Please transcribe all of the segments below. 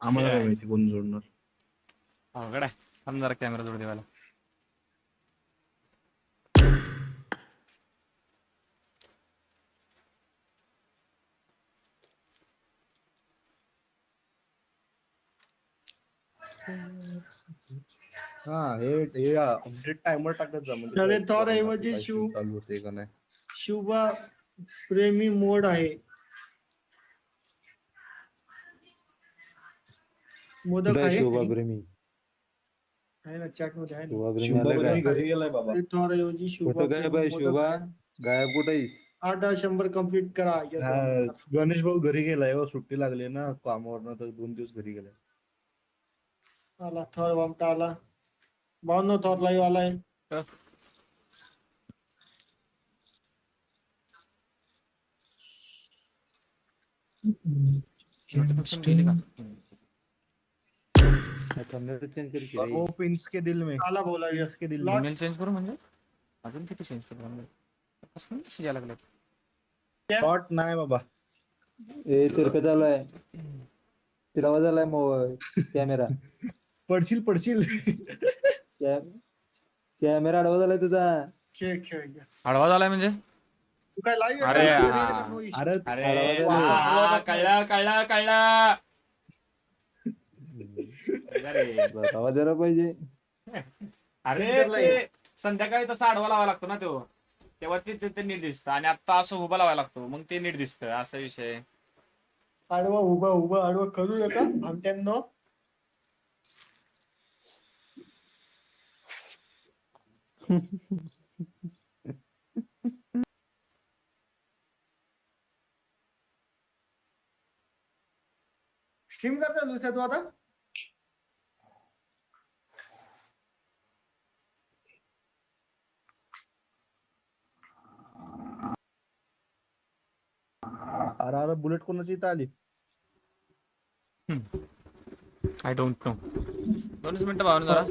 आम्हाला काय. माहिती कोण जोडणार? अवघड आहे. थांब जरा कॅमेरा जोड देवाला. हा हे हे अपडेट टाइमर टाकत जा म्हणजे अरे थॉर ऐवजी शिव- चालू होते का नाही. शुभा प्रेमी मोड आहे. मोदक कुठे आहे शोभा घरी? प्रेमी. आहे ना चॅटमध्ये आहे ना. शोभा प्रेमी शिवबा आला बहिणी काय? घरी गेलाय बाबा. अरे थॉर ऐवजी शुभा कुठं काय प्रेमी बाय मोदक शोभा? आहे. गायब कुठेस? आठ दहा शंभर कंप्लीट करा. येतो. हा, गणेश भाऊ घरी गेलाय हो सुट्टी लागली ना कामावरनं तर दोन दिवस घरी गेलाय. आला थॉर वामटा आला. बावन्न थॉर लाईव्ह आलाय. Notification गेली का? चेंज कर की और रे. वो पिंस के दिल में. आला बोला पिंस के दिल में. चेंज करू म्हणजे? अजून किती चेंज करू म्हणजे? कसं यायला लागले? शॉर्ट नाही बाबा. ए तिरकं चालू आहे झालाय मोबाईल कॅमेरा. पडशील पडशील. कॅमेरा आडवा झालाय तुझा. खेळ. आडवा झालाय म्हणजे? तू काय लाईव्ह अरे. अरे कळलं कळलं कळलं. अरे बघावा जरा पाहिजे. अरे ते संध्याकाळी तसा आडवा लावायला लागतो ना तो. तेव्हा ते ते- ते नीट दिसतं आणि आता असं उभा लावायला लागतो. मग ते नीट दिसतं. असा विषय आहे. आडवा उभा उभा आडवा करू नका. आमट्यांनो स्ट्रीम करतो दुसऱ्या तू आता? अरे अरे बुलेट कोणाची इथं आली? आय डोंट नो दोनच मिनिटं भावून जरा.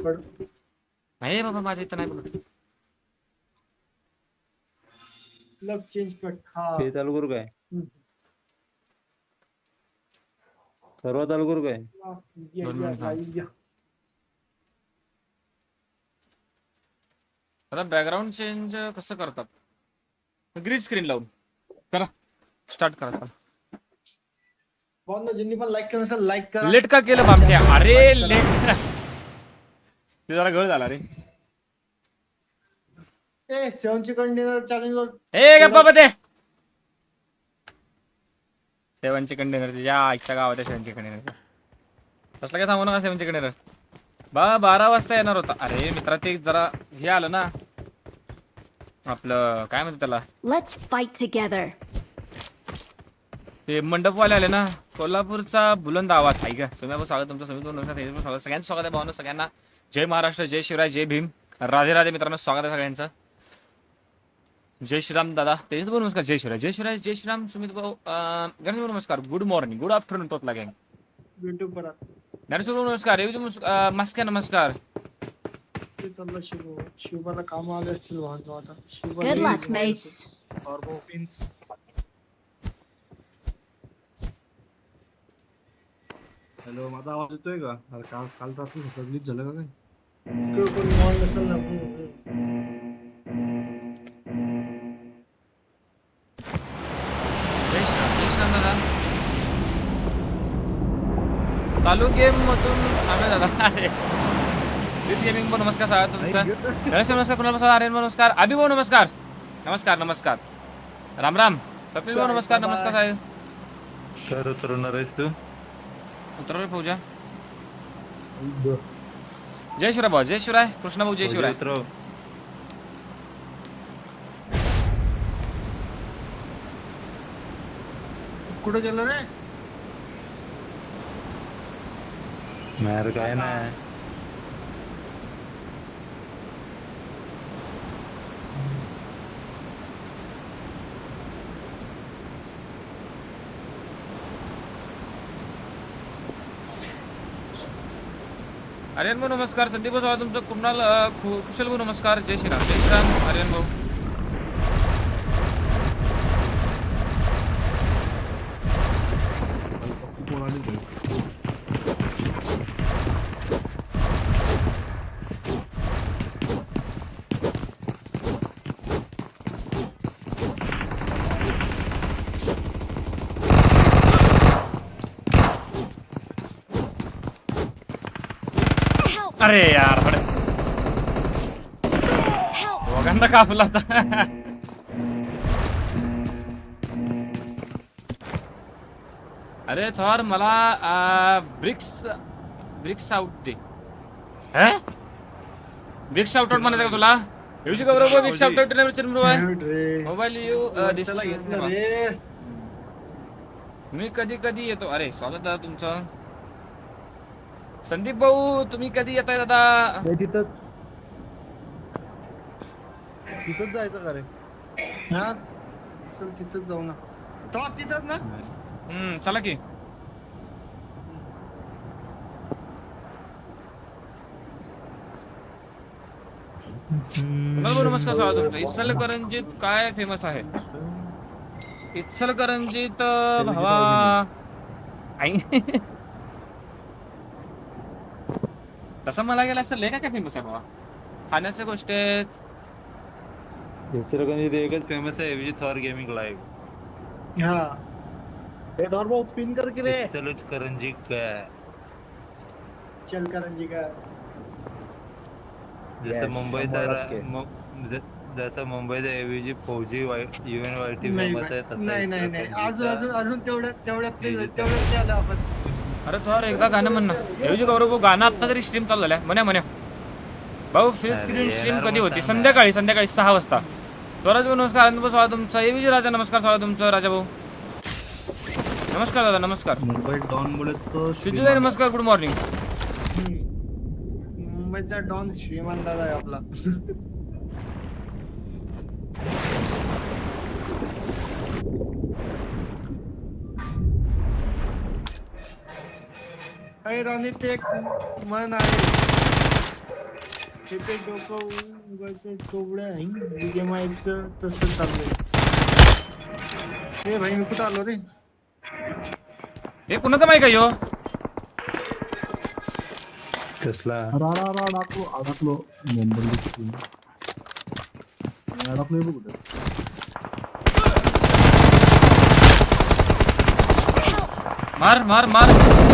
नाही बाबा माझ्या इथं नाही बोलत लग चेंज कर हा. हे चालू करू काय. सर्व चालू करू काय? दोन मिनिट थांब. आता बॅकग्राऊंड चेंज कसं करतात? ग्रीन स्क्रीन लावून. करा. स्टार्ट करा चला. भावना ज्यांनी पण लाईक केलं असेल लाईक करा. लेट का केलं बामट्या. अरे लेट ते जरा गळ झाला रे. ए सेवन चिकन डिनर चॅलेंज वर. ए गप्पा बते. सेवन चिकन डिनर या आईच्या गावात सेवन चिकन डिनर कसलं काय थांबू नका सेवन चिकन डिनर बा बारा वाजता येणार होता. अरे मित्रा ते जरा हे आलं ना. आपलं काय म्हणतात त्याला? Let's fight together. ते मंडपवाले आले ना कोल्हापूरचा बुलंद आवाज. आहे का सोम्या स्वागत तुमचं. समित स्वागत. सगळ्यांचं स्वागत आहे भावना सगळ्यांना. जय महाराष्ट्र जय शिवराय जय भीम. राधे राधे मित्रांनो स्वागत आहे सगळ्यांचं. जय श्रीराम दादा. तेच भाऊ नमस्कार. जय शिवराय. जय शिवराय जय श्रीराम सुमित भाऊ गणेश भाऊ नमस्कार. गुड मॉर्निंग गुड आफ्टरनून गँग वर ज्ञानेश्वर भाऊ नमस्कार. रेवजी मस्के नमस्कार. ते शिवबाला काम आले असतील वाहन आता शिवबा Good लई luck, झोपलं mates. असेल. और वो पिंस हॅलो माझा आवाज येतोय का? अरे काल काल रात्री सगळीच झालं का काय? चालू गेम मधून आम्ही दादा अरे. गेमिंग भाऊ नमस्कार स्वागत तुमचं. गणेश नमस्कार कुणाल नमस्कार आर्यन नमस्कार. अभि भाऊ नमस्कार. नमस्कार नमस्कार. राम राम. कपिल भाऊ नमस्कार नमस्कार साहेब. तर उतरवणार आहेस तू? उतरवलं फौजा जय शिवराय भाऊ जय शिवराय. कृष्णा भाऊ जय शिवराय. उतरव कुठे गेलं रे? काय नाही. आर्यन भाऊ नमस्कार. संदीप भाऊ तुमचं कुणाल कु- कुशल भाऊ नमस्कार. जय श्रीराम. जय श्रीराम. आर्यन भाऊ कोण आली घरी? अरे यार बडे दोघांना कापला होता. अरे थॉर मला ब्रिक्स ब्रिक्स आउट दे. हे? ब्रिक्स आउट आउट म्हणायचं का तुला? येऊची Gaurav bricks out out. Mobile you this. मी कधी कधी येतो. अरे स्वागत दादा तुमचं. संदीप भाऊ तुम्ही कधी येताय दादा? हे तिथं तिथंच जायचं का रे? हा? चल तिथंच जाऊ ना. तो तिथंच ना? हम्म चला की. नमस्कार स्वागत तुमचं इचलकरंजीत काय फेमस आहे? इचलकरंजीत अं, भावा आई. तसं मला गेलं असं लय काय काय फेमस आहे भावा? खाण्याच्या गोष्टी आहेत इचलकरंजीत एकच फेमस आहे विजय थॉर गेमिंग लाईव्ह हा. हे धर भाऊ पिन कर की रे. इचलकरंजी काय? चल करंजी का जसं Yes, मुंबईचा शंभर रा- टक्के. मु- ज- जसं मुंबईचा एवीजी फौजी युएन वायटी नाही फेमस आहे तसं नाही नाही नाही. अजून अजून अजून तेवढ्यात तेवढ्यात. तेवढ्यात ते आलं आपण. अरे थोर एकदा गाणं म्हण ना. ऐवजी गौरव भाऊ गाणं आत्ता तरी स्ट्रीम चालू झालंय. म्हण्या म्हण्या. भाऊ फिल अरे, स्क्रीन स्ट्रीम येणार कधी मग होती? सांग ना. संध्याकाळी संध्याकाळी सहा वाजता. स्वराज भाऊ नमस्कार. आनंद भाऊ स्वागत तुमचं. एवीजी राजा नमस्कार. स्वागत तुमचं राजा भाऊ. नमस्कार दादा. नमस्कार. मुंबई डॉन मुळे तो सिद्धूताई नमस्कार. Good morning. मुंबईचा डॉन श्रीमान दादा आहे आपला. अरे राणी ते एक मन आहे. तिथे डोकं उगाच तसं चाललंय ए भाई मी कुठं आलो रे? हे माहिती का यो? कसला? अडकलो अडकलो. मुंबई अडकलोय बघ कुठं. मार मार मार.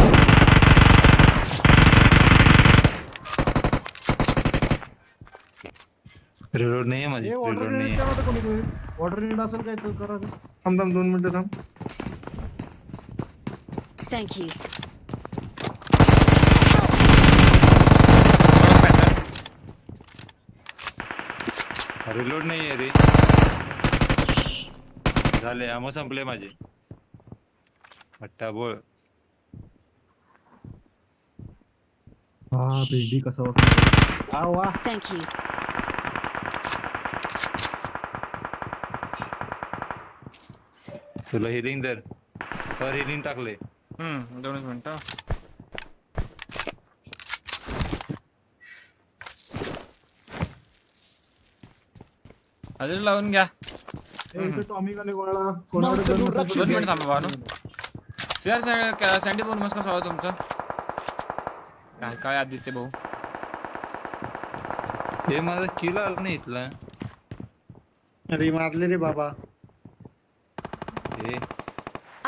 रिलोड नाही आहे माझी रिलोड नाही वॉटर ग्रेनेड असेल काय तर करा रे. थांब थांब दोन मिनिटं थांब Thank you. रिलोड नाही आहे रे। झाले आमो संपले माझे। अट्टा बोळ हा पेंडी कसा वा वा तुला हिलिंग दर तर. हिलिंग टाकले. हम्म दोनच मिनिटं. हजेरी लावून घ्या. टॉमी नसेल तर दोन. मिनिट थांबा भावानो सिआर सँडी भाऊ नमस्कार स्वागत तुमचं. काय काय आदित्य भाऊ? हे माझा किल आला नाही इथला. अरे मारले रे बाबा.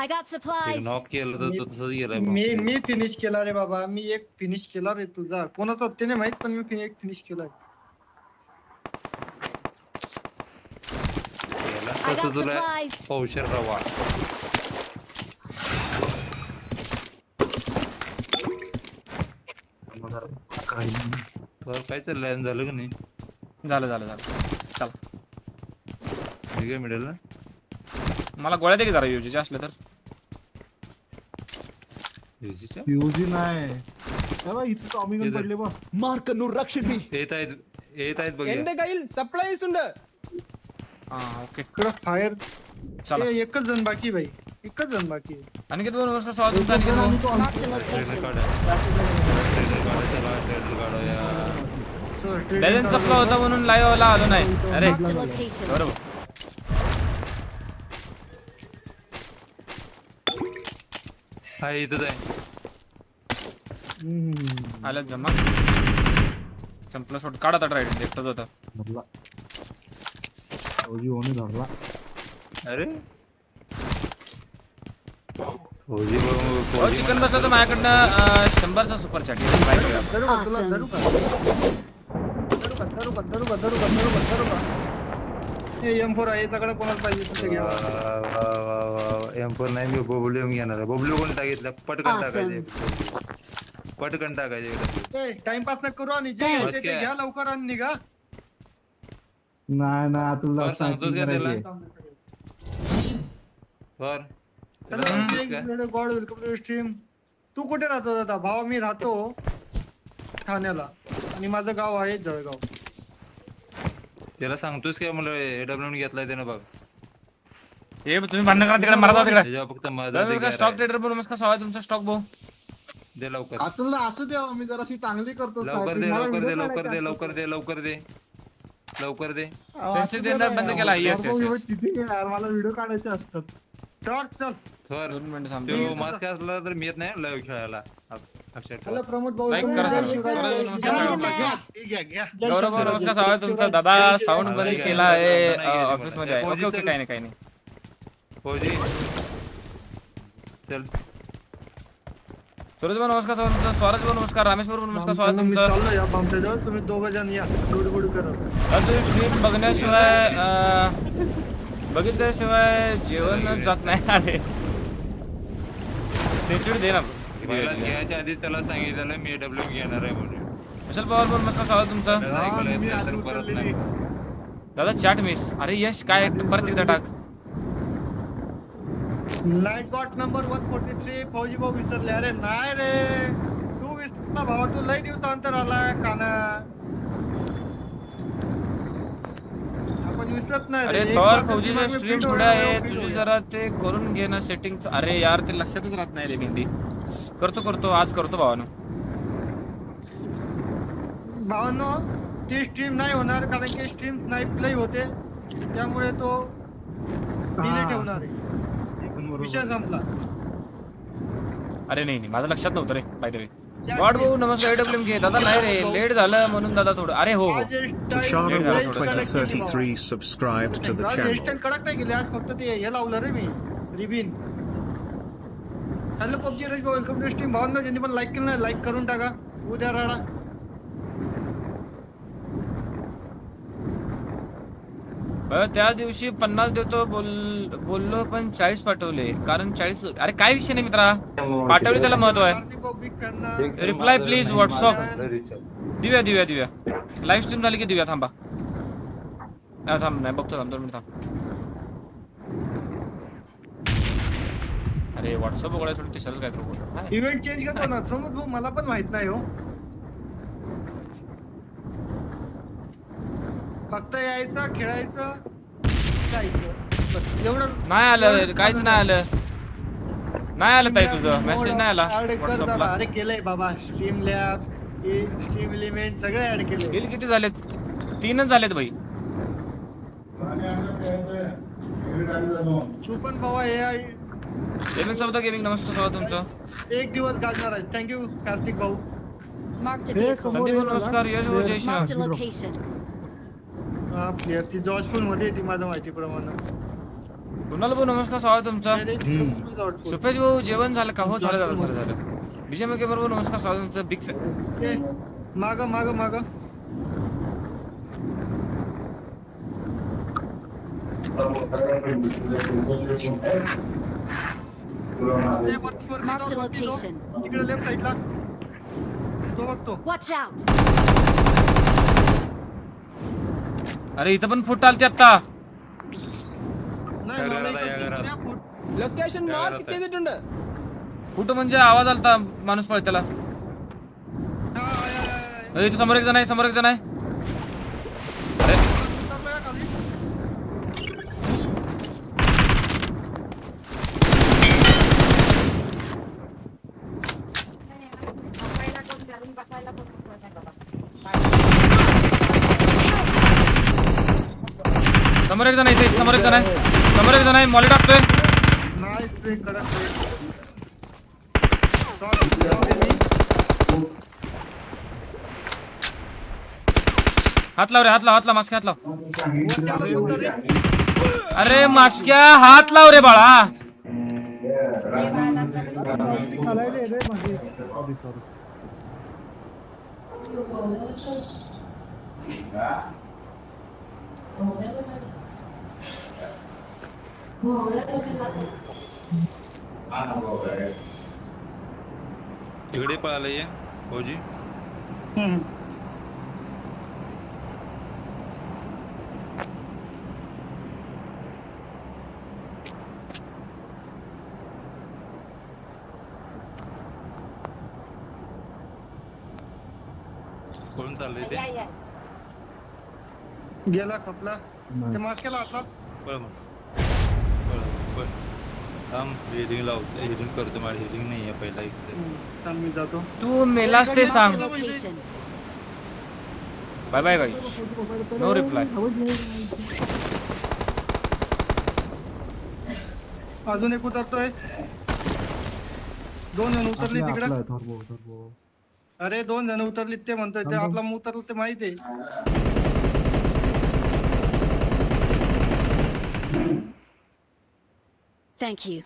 I got supplies. नॉक केलं तर तो तसंच गेलाय मी. मी फिनिश केला रे बाबा मी एक फिनिश केला रे तुझा कोणाचा ते नाही माहीत पण मी fin- एक फिनिश केलाय गेला I तर got तुला supplies. पौशर रवा काही नाही. तर काय चाललंय झालं का नाही झालं झालं झालं चला मी काय मिळेल ना मला गोळ्या दे की जरा युजीचे असले तर युजीच्या युजी नाही अरे बा, इथं टॉमी गन आहेत येत आहेत बघ फायर. चला. एकच जण बाकी भाई एकच जण बाकी आणखी अनिकेत बरोबर होता म्हणून लाईव्ह आलो नाही. अरे. बरोबर. हा इथंच आहे हम्म, आल्यात जमा संपलं सोड काढा आता राईट एकटाच होता धरला फौजी होणे धरला अरे फौजी भाऊ, अहो फौजी चिकन बसलं तर माझ्याकडनं अं, शंभरचा सुपर चॅट धरू का तुला Awesome. धरू का धरू का धरू का धरू का धरू का धरू का धरू का हे एम फोर आहे याच्याकडे कोणाला पाहिजे तिथे घ्या एम फोर नाही मी बबलू घेणार आहे बबलू कोण टाकितलं पटकन. टाकायचे पटकन टाकायचे टाइमपास न करू आणि घ्या लवकर आणि निघा नाही ना तुला बरं, का त्याला? बर गॉड वेलकम टू स्ट्रीम तू कुठे राहतो दादा भावा मी राहतो ठाण्याला आणि माझं गाव आहे जळगाव त्याला सांगतोस काय मला एडब्ल्यू घेतलाय त्यानं बघ हे तुम्ही भांडण करा तिकडे मारा तिकडे त्याच्यावर फक्त स्टॉक आहे. ट्रेडर बोलू नमस्कार सवाय तुमचा स्टॉक भाऊ दे लवकर असू द्या मी जराशी चांगली करतो लवकर दे मला लवकर दे video लवकर दे काढायचा लवकर दे लवकर दे लवकर दे. सेन्सिटिव्ह असू दे देणार ना बंद यार. केला. Yes, yes, यार मला व्हिडिओ काढायचे असतात चल चल थोर दोन मिनिटं थांब तो मास्क असला तर मी येत नाही लाईव्ह खेळायला. हॅलो प्रमोद भाऊ Like करा, जय करा. शिवराय, करा, जय करा, शिवराय. करा. घ्या, घ्या, घ्या. जय गौरव भाऊ शिवराय, नमस्कार जय तुमचा शिवराय. दादा. साऊंड बंद. केला आहे ऑफिसमध्ये आहे. Okay okay. काही नाही काही नाही फौजी। चल। सुरज भाऊ नमस्कार सवाय तुमचा स्वराज भाऊ नमस्कार रामेश भाऊ नमस्कार स्वागत तुमचं. चाललो या बामच्याजवळ तुम्ही दोघ जण या. गोडी गोडी करत अजून स्ट्रीम बघण्याशिवाय अं, बघितल्याशिवाय जेवण जात नाही. अरे. सेन्सिटिव्ह दे ना. मला घ्यायच्या आधीच त्याला सांगितलं मी एडब्ल्यू घेणार आहे म्हणून. विशाल पवार भाऊ नमस्कार स्वागत तुमचं. दादा चॅट मिस अरे यश काय? परत एकदा टाक. Night got number one forty three फौजी भाऊ विसरले अरे नाही रे तू विसरला भावा तू लई दिवसानंतर आलाय काना आपण विसरत नाही अरे थॉर बार स्ट्रीम पुढे आहे fit जरा ते करून घे ना सेटिंग अरे यार ते लक्षातच राहत नाही रे बिंदी करतो करतो आज करतो भावानं। भावांनो ती स्ट्रीम नाही होणार कारण की स्ट्रीम स्नाईप लई होते त्यामुळे तो डिलीट होणार आहे. विषय संपला. अरे नाही नाही माझं लक्षात नव्हतं रे बाय द वे गॉड भाऊ नमस्कार एडब्ल्यू घे दादा नाही रे लेट झालं म्हणून दादा थोडं. अरे हो हो. Tushar Yeah, Boy yeah, yeah. 2033 subscribed to the channel. Hairstyle कडक नाही आज फक्त ते हे लावलं रे मी रिबिन. हॅलो पबजी रज वेलकम टू स्ट्रीम भावना ज्यांनी पण लाईक केलं नाही लाईक करून टाका. उद्या राडा. त्या दिवशी पन्नास देतो बोल बोललो पण चाळीस पाठवले. कारण चाळीस अरे काय विषय नाही मित्रा? पाठवले त्याला महत्त्व आहे. Reply please WhatsApp Divya Divya Divya. Live stream झाली की दिव्या थांबा. नाही थांब नाही बघतो थांब दोन मिनिट थांब. अरे व्हॉट्सअप वगैरे थोडी तिसरंच काय करू इव्हेंट चेंज करतो ना. समज भाऊ मला पण माहीत नाही हो. फक्त यायचं खेळायचं. जायचं बस, एवढं नाही आलं काहीच नाही आलं. नाही आलं ताई तुझं. मेसेज नाही आला. व्हॉट्सअपला अरे केलंय बाबा. स्ट्रीम लॅब स्ट्रीम एलिमेंट सगळे ऍड केले. बिल किती झालेत? तीनच झालेत भाई सुपन भावा हे आहे. एम एन शब्द गेमिंग नमस्कार स्वागत तुमचं. एक दिवस गाजणार आहे. थँक्यू कार्तिक भाऊ. Marked a vehicle. संदीप भाऊ नमस्कार. यश भाऊ जय श्रीराम Marked a location. हा प्लेअर ती जॉर्जफुलमध्ये येते माझ्या माहितीप्रमाणे. कुणाल भाऊ नमस्कार स्वागत तुमचं? सुपेश भाऊ जेवण झालं का? हो झालं झालं झालं झालं. विजय मगे बरोबर नमस्कार स्वागत तुमचं. बिग फॅन माग माग माग. Marked a location. इकडे लेफ्ट साईडला तो बघतो. Watch out! अरे इथं पण फुट आलते आता फुट- लोकेशन मार किती तिथून कुठं म्हणजे आवाज आलता माणूस पळ त्याला अरे समोर एक जण आहे समोर एक जण आहे. समोर एक जण आहे समोर एक जण आहे. समोर एक जण आहे मॉली टाकतोय. हात लाव रे हात लाव हात लाव मास्क्या हात लाव. अरे मास्क्या हात लाव रे बाळा. मागे सॉरी सॉरी इकडे पळाला ये फौजी कोण चाललंय ते? गेला खपला. ते मास्केला पळ पळ थांब हिलिंग लावतो हिलिंग करतो माझी हिलिंग नाही आहे पहिला इकडे थांब मी जातो. तू मेलास ते सांग. Bye bye guys no reply अजून एक उतरतोय. दोन जण उतरली तिकडे. अरे दोन जण उतरली ते म्हणतोय ते आपला उतरलं ते माहिती आहे. Thank you.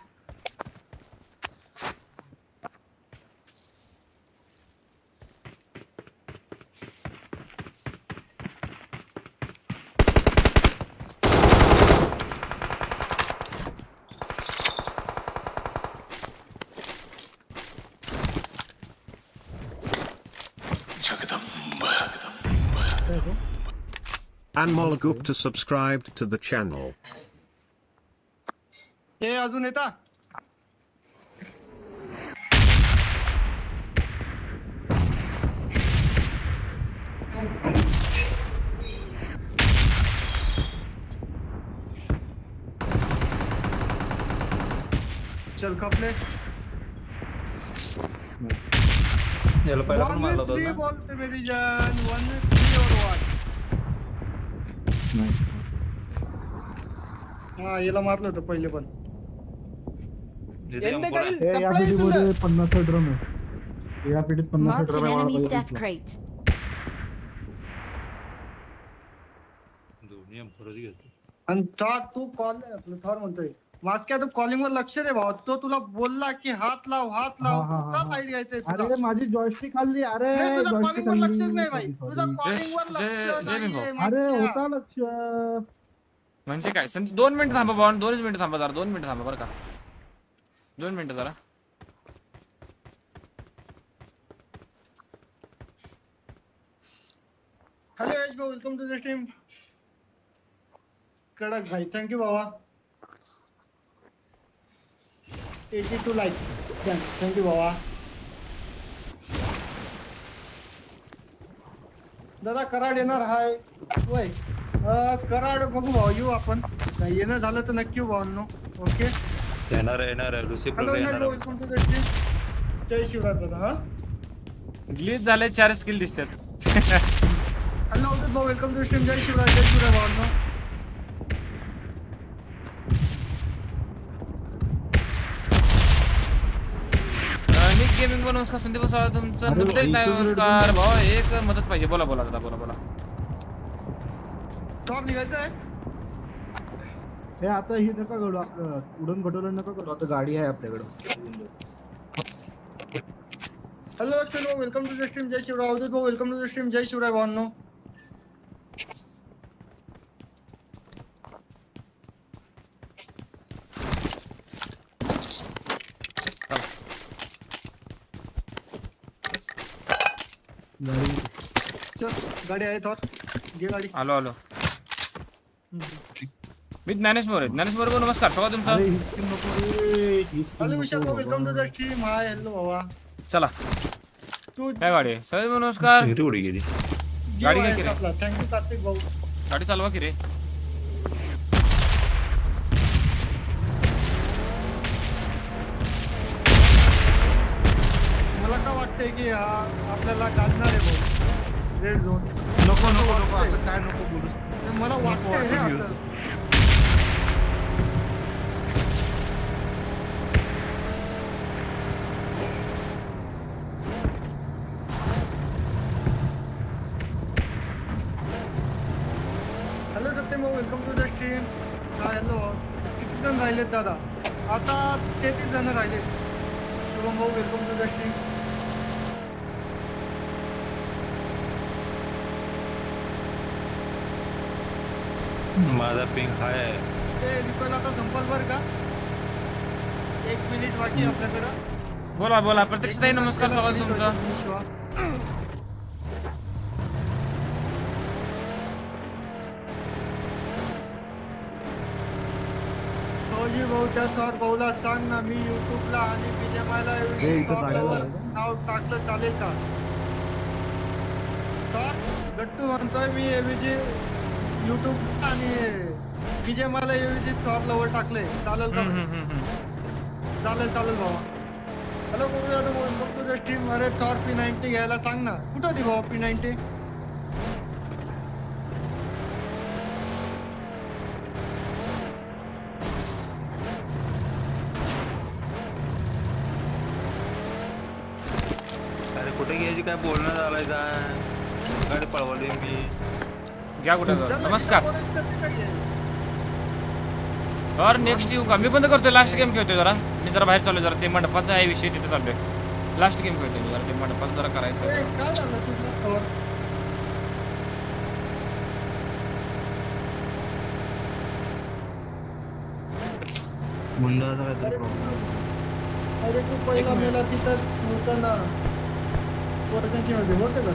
Anmol Gupta subscribed to the channel. हे अजून येता? चल खपले याला पहिला पण वन मारला विथ होता थ्री ना. बॉल्स मेरी जान वन विथ थ्री और वन हा याला मारलं होतं पहिले पण. इथे എന്റെ M4 आहे. കയ്യിൽ സർപ്രൈസ് ഉണ്ട് पन्नास ड्रम आहे या पिढीत पन्नास Marked an drum enemy's death crate. दोन्ही M4 च घेतो आणि थॉर तू कॉल आपलं थॉर म्हणतोय मास्क्या तू कॉलिंग वर लक्ष दे भाऊ तो तुला बोलला की हात लाव हात लाव हा, हा, तू का हा. लाईट घ्यायचंय अरे तुला माझी जॉयस्टिक खाल्ली अरे नाही, तुझा joystick कॉलिंग वर लक्षच खाल्ली. नाही भाई Sorry, तुझा sorry. कॉलिंग वर जय- लक्ष जय- जय भीम नाहीये, भाऊ. अरे मास्क्या. होता लक्ष म्हणजे काय संदीप दोन मिनिटं थांबा बॉन्ड दोनच मिनिटं थांबा जरा दोन मिनिटं थांबा बरं का दोन मिनिटं जरा. हॅलो यश भाऊ वेलकम टू द स्ट्रीम कडक भाई थँक्यू बाबा. एटी टू लाईक थँक्यू बाबा. दादा कराड येणार हाय. वय अं, कराड बघू भाऊ येऊ आपण. येणं झालं तर नक्की भावांनो. ओके येणार आहे येणार आहे. हॅलो येणार जय शिवराज दादा हा? ग्लिच झाले चार स्किल दिसतात. हॅलो अवधूत भाऊ वेलकम टू स्ट्रीम जय शिवराज जय शिवराज भावांनो. निक गेमिंग वर नमस्कार संदीप स्वागत तुमचं. अरे मुद्देच भाई, नाही इथं नमस्कार भाऊ एक मदत पाहिजे. बोला बोला दादा बोला बोला. थॉर निघायचं आहे हे आता ही नका करू आपलं. उडण घटवलं नका करू आता गाडी आहे आपल्याकडं. हॅलो अक्षय भाऊ वेलकम टू द स्ट्रीम जय शिवराय अवधूत भाऊ वेलकम टू द स्ट्रीम जय शिवराय भावांनो गाडी. चल गाडी आहे गाडी. आलो आलो. मी ज्ञानेश मोरे. ज्ञानेश मोरे भाऊ, नमस्कार. स्वागत तुमचं. ही scheme हॅलो विशाल भाऊ welcome to the stream hi hello भावा. चला. तू काय गाडी आहे? सर नमस्कार. इथे उडी गेली. गाडी काय केली? आपला. थँक्यू कार्तिक भाऊ. गाडी चालवा की रे. मला का वाटतंय की हा आपल्याला गाजणार आहे भाऊ? रेड झोन नको नको नको. असं काय नको बोलू? मला वाटतंय हे असं. राहिलेत दादा. आता तेहतीस जण राहिलेत शुभम भाऊ वेलकम टू द स्ट्रीम माझा पिंक हाय ते रिपेल आता संपल बर का? एक मिनिट बाकी आहे आपल्याकडं. बोला बोला. प्रत्यक्ष ताई नमस्कार. स्वागत तुमचं. भाऊ त्या सर भाऊला सांग ना मी युट्यूबला आणि बीजेमायला नाव टाकलं चालेल का? सर गट्टू म्हणतोय मी एवीजी युट्यूब आणि बीजेमायला एवीजी सर लवर टाकले चालेल का. चालेल चालेल भावा. हॅलो बघूया तुझं स्ट्रीम अरे थॉर पी नाईन्टी घ्यायला सांग ना. कुठं होती भावा पी नाईन्टी अरे कुठे घ्यायची काय बोलणं झालंय का गाडी पळवली मी. घ्या कुठं नमस्कार. और नेक्स्ट येऊ का? मी बंद करतोय. लास्ट गेम खेळतोय जरा. मी जरा बाहेर चालू जरा. ते मंडपाचा आहे विषय तिथे चाललोय. लास्ट गेम खेळतोय मी जरा. ते मंडपात जरा करायचं. काय मंडळाचा काहीतरी प्रॉब्लेम अरे तू पहिला मेला तिथंच होतं ना. वर्षांची मध्ये होते का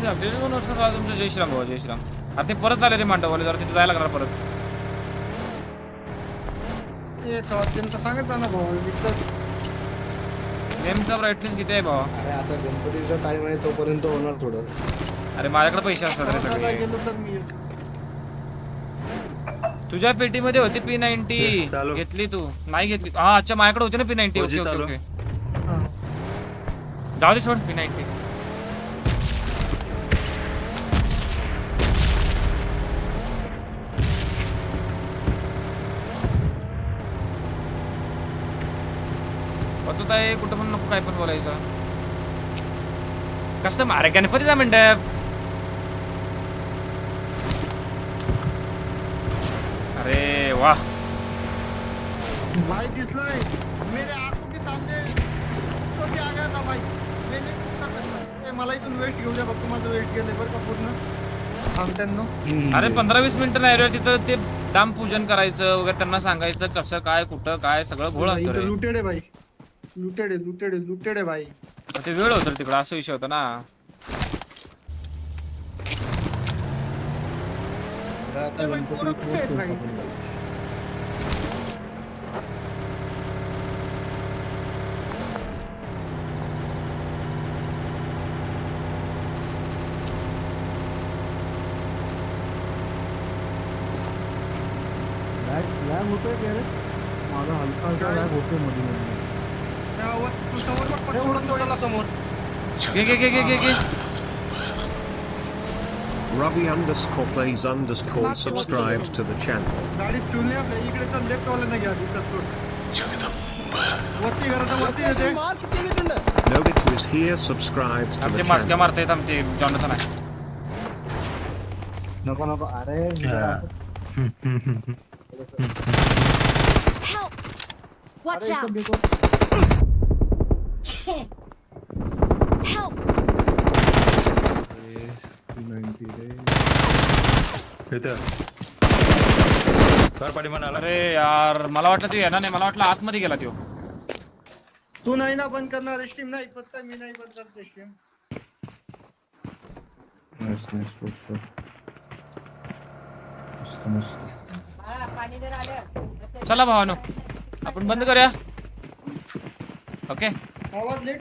सांगते दोन वर्ष झालं तुमचं जय श्रीराम भाऊ जय श्रीराम. आता ते परत आले रे मांडवले जरा तिथे जायला लागणार परत. त्यांचं सांगितलं ना भाऊ ब्राईटनेस किती आहे भावा? अरे आता गणपतीचा टाइम आहे तोपर्यंत होणार थोडं. अरे माझ्याकडे पैसे असतात रे सगळे. तुझ्या पेटीमध्ये होती पी नाईन्टी चालू. घेतली तू. नाही घेतली. हा अच्छा माझ्याकडे होती ना पी नाईन्टी ओके ओके. जाऊ दे सोड पी नाईन्टी होतो आहे कुठं पण नको काय पण बोलायचं. कसं मारे गणपतीचा मंडप. अरे वा. भाई दिसला मेरे आंखों के सामने तो क्या गया था भाई? मला इथून वेस्ट घेऊ द्या बघ माझं वेस्ट गेले बरं का पूर्ण. थांबत्यांनो अरे पंधरा वीस मिनिटं नाही रे तिथं ते दाम पूजन करायचं वगैरे त्यांना सांगायचं कसं काय कुठं काय सगळं घोळ असतो रे. लुटेड आहे भाई. लुटेड आहे लुटेड आहे लुटेड आहे भाई. ते वेळ होतं तिकडं असं विषय होता ना. आता Geh, geh, geh, geh, geh, geh. Ravi underscore plays underscore subscribed to the channel. Noted who is here subscribed to the channel. मारते हम ते जॉनसन आहे. Help! Watch out! Help! अरे, 290 रे. इथं सर पाठी म्हणाला अरे यार मला वाटलं ते येणार नाही मला वाटलं आतमध्ये गेला तो तू नाही ना बंद करणार स्ट्रीम नाही फक्त मी नाही बंद करते stream Nice, nice, good, good. मस्त, मस्त. चला भावानो आपण बंद करूया ओके आवाज